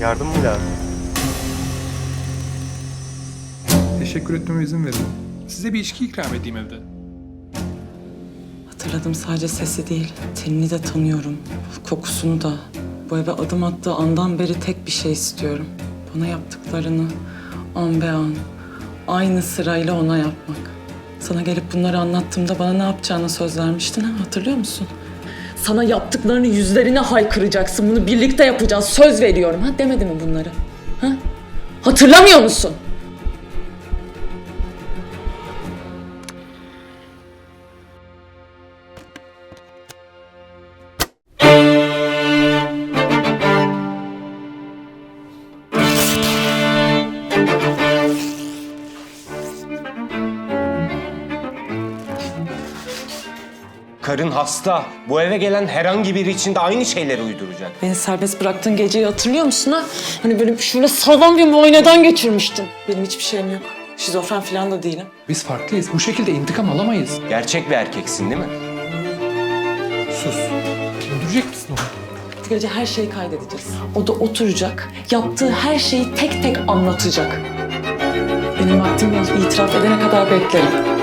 Yardım mı lazım? Teşekkür etmeme izin verin. Size bir içki ikram edeyim evde. Hatırladım sadece sesi değil, tenini de tanıyorum. Kokusunu da. Bu eve adım attığı andan beri tek bir şey istiyorum. Bana yaptıklarını an be an, aynı sırayla ona yapmak. Sana gelip bunları anlattığımda bana ne yapacağını söz vermiştin ha hatırlıyor musun? Sana yaptıklarını yüzlerine haykıracaksın. Bunu birlikte yapacağız. Söz veriyorum. Ha demedi mi bunları? Ha? Hatırlamıyor musun? Karın hasta. Bu eve gelen herhangi biri için de aynı şeyleri uyduracak. Beni serbest bıraktığın geceyi hatırlıyor musun ha? Hani böyle şöyle sağlam bir muayeneden geçirmiştin. Benim hiçbir şeyim yok. Şizofren falan da değilim. Biz farklıyız. Bu şekilde intikam alamayız. Gerçek bir erkeksin değil mi? Sus. Öldürecek misin onu? Bu gece her şeyi kaydedeceğiz. O da oturacak, yaptığı her şeyi tek tek anlatacak. Benim vaktim yok. İtiraf edene kadar beklerim.